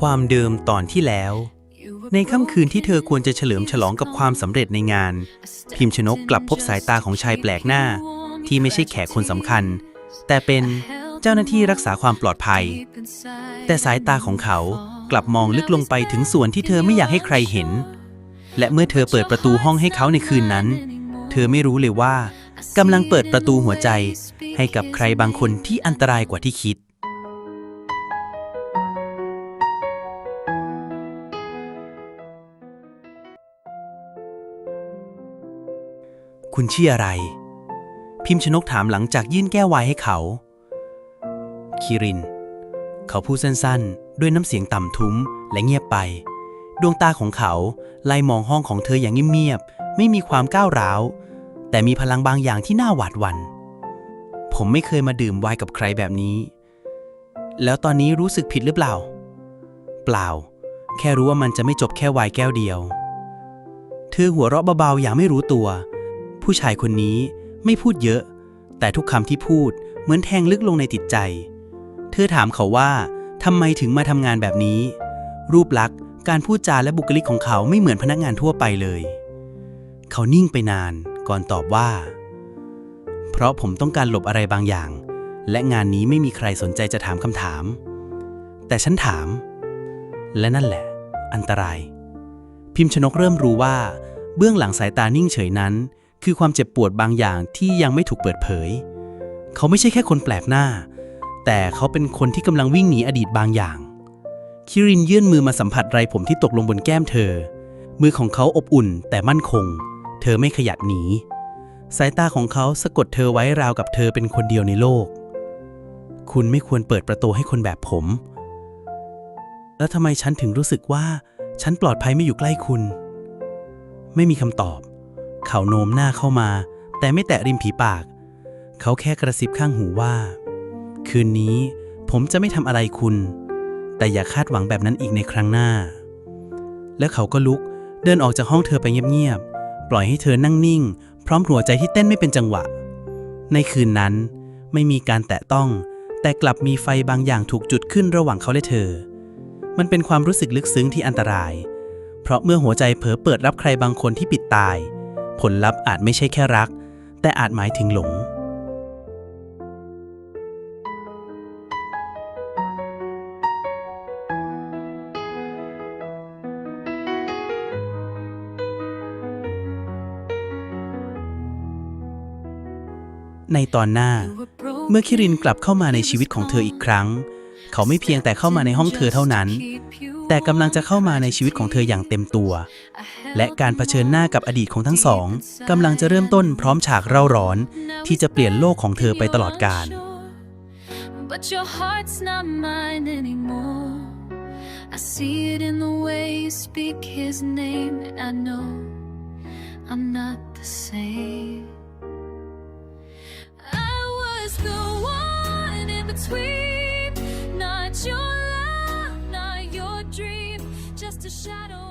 ความเดิมตอนที่แล้ว ในค่ำคืนที่เธอควรจะเฉลิมฉลองกับความสำเร็จในงาน พิมพ์ชนกกลับพบสายตาของชายแปลกหน้า ที่ไม่ใช่แขกคนสำคัญ แต่เป็นเจ้าหน้าที่รักษาความปลอดภัย แต่สายตาของเขากลับมองลึกลงไปถึงส่วนที่เธอไม่อยากให้ใครเห็น และเมื่อเธอเปิดประตูห้องให้เขาในคืนนั้น เธอไม่รู้เลยว่ากำลังเปิดประตูหัวใจให้กับใครบางคนที่อันตรายกว่าที่คิด คุณชื่ออะไร พิมพ์ชนกถามหลังจากยื่นแก้วไวน์ให้เขา คิริน เขาพูดสั้นๆ ด้วยน้ำเสียงต่ำทุ้มและเงียบไป ดวงตาของเขาไล่มองห้องของเธออย่างเงียบๆ ไม่มีความก้าวร้าว แต่มีพลังบางอย่างที่น่าหวาดหวัน่น ผมไม่เคยมาดื่มไวน์กับใครแบบนี้ แล้วตอนนี้รู้สึกผิดหรือเปล่า เปล่า แค่รู้ว่ามันจะไม่จบแค่ไวน์แก้วเดียว เธอหัวเราะเบาๆอย่างไม่รู้ตัว ผู้ชายคนนี้ไม่พูดเยอะ แต่ทุกคำที่พูดเหมือนแทงลึกลงในจิตใจ เธอถามเขาว่าทำไมถึงมาทำงานแบบนี้ รูปลักษณ์การพูดจาและบุคลิกของเขาไม่เหมือนพนักงานทั่วไปเลย เขานิ่งไปนานก่อนตอบว่า เพราะผมต้องการหลบอะไรบางอย่าง และงานนี้ไม่มีใครสนใจจะถามคำถาม แต่ฉันถาม และนั่นแหละ อันตราย พิมพ์ชนกเริ่มรู้ว่า เบื้องหลังสายตานิ่งเฉยนั้น คือความเจ็บปวดบางอย่างที่ยังไม่ถูกเปิดเผย เขาไม่ใช่แค่คนแปลกหน้า แต่เขาเป็นคนที่กำลังวิ่งหนีอดีตบางอย่าง คิรินยื่นมือมาสัมผัสไรผมที่ตกลงบนแก้มเธอ มือของเขาอบอุ่นแต่มั่นคง เธอไม่ขยับหนี สายตาของเขาสะกดเธอไว้ราวกับเธอเป็นคนเดียวในโลก คุณไม่ควรเปิดประตูให้คนแบบผม แล้วทำไมฉันถึงรู้สึกว่า ฉันปลอดภัยไม่อยู่ใกล้คุณ ไม่มีคำตอบ เขาโน้มหน้าเข้ามา แต่ไม่แตะริมผีปาก เขาแค่กระซิบข้างหูว่า คืนนี้ผมจะไม่ทำอะไรคุณ แต่อย่าคาดหวังแบบนั้นอีกในครั้งหน้า แล้วเขาก็ลุกเดินออกจากห้องเธอไปเงียบๆ ปล่อยให้เธอนั่งนิ่ง พร้อมหัวใจที่เต้นไม่เป็นจังหวะ ในคืนนั้นไม่มีการแตะต้อง แต่กลับมีไฟบางอย่างถูกจุดขึ้นระหว่างเขาและเธอ มันเป็นความรู้สึกลึกซึ้งที่อันตราย เพราะเมื่อหัวใจเผลอเปิดรับใครบางคนที่ปิดตาย ผลลัพธ์อาจไม่ใช่แค่รัก แต่อาจหมายถึงหลง ในตอนหน้า เมื่อคิรินกลับเข้ามาในชีวิตของเธออีกครั้ง เขาไม่เพียงแต่เข้ามาในห้องเธอเท่านั้น แต่กำลังจะเข้ามาในชีวิตของเธออย่างเต็มตัว และการเผชิญหน้ากับอดีตของทั้งสองกำลังจะเริ่มต้นพร้อมฉากเร่าร้อน ที่จะเปลี่ยนโลกของเธอไปตลอดกาล But your heart's not mine anymore. I see it in the way you speak his name, and I know I'm not the same. I was the one in between, a shadow